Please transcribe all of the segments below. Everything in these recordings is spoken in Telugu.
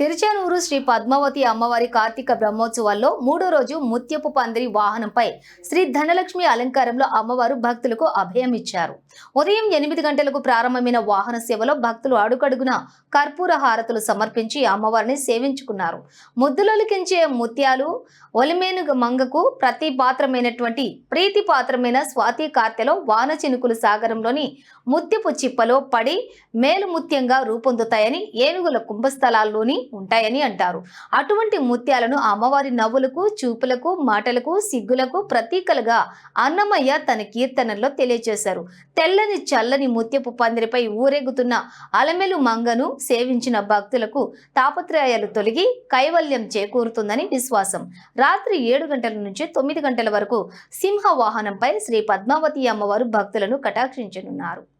తిరుచానూరు శ్రీ పద్మావతి అమ్మవారి కార్తీక బ్రహ్మోత్సవాల్లో మూడో రోజు ముత్యపు పందిరి వాహనంపై శ్రీ ధనలక్ష్మి అలంకారంలో అమ్మవారు భక్తులకు అభయం ఇచ్చారు. ఉదయం ఎనిమిది గంటలకు ప్రారంభమైన వాహన సేవలో భక్తులు అడుగడుగున కర్పూర హారతులు సమర్పించి అమ్మవారిని సేవించుకున్నారు. ముద్దులొలికించే ముత్యాలు ఒలిమేను మంగకు ప్రతి పాత్రమైనటువంటి ప్రీతి పాత్రమైన స్వాతి కార్తెలో వాన చినుకులు సాగరంలోని ముత్యపు చిప్పలో పడి మేలు ముత్యంగా రూపొందుతాయని ఏనుగుల కుంభస్థలాల్లోని ఉంటాయని అంటారు. అటువంటి ముత్యాలను అమ్మవారి నవ్వులకు చూపులకు మాటలకు సిగ్గులకు ప్రతీకలుగా అన్నమయ్య తన కీర్తనల్లో తెలియజేశారు. తెల్లని చల్లని ముత్యపు పందిరిపై ఊరేగుతున్న అలమెలు మంగను సేవించిన భక్తులకు తాపత్రయాలు తొలగి కైవల్యం చేకూరుతుందని విశ్వాసం. రాత్రి ఏడు గంటల నుంచి తొమ్మిది గంటల వరకు సింహ వాహనంపై శ్రీ పద్మావతి అమ్మవారు భక్తులను కటాక్షించనున్నారు.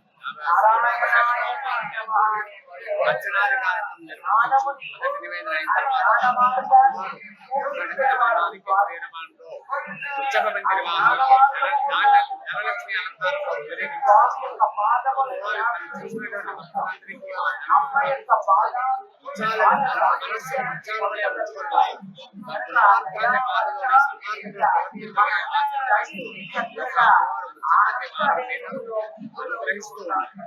అర్చనాది కార్యక్రమం మొదటి నివేదన అయిన తర్వాత ధనలక్ష్మి అలంకారం ఊరేగింపు.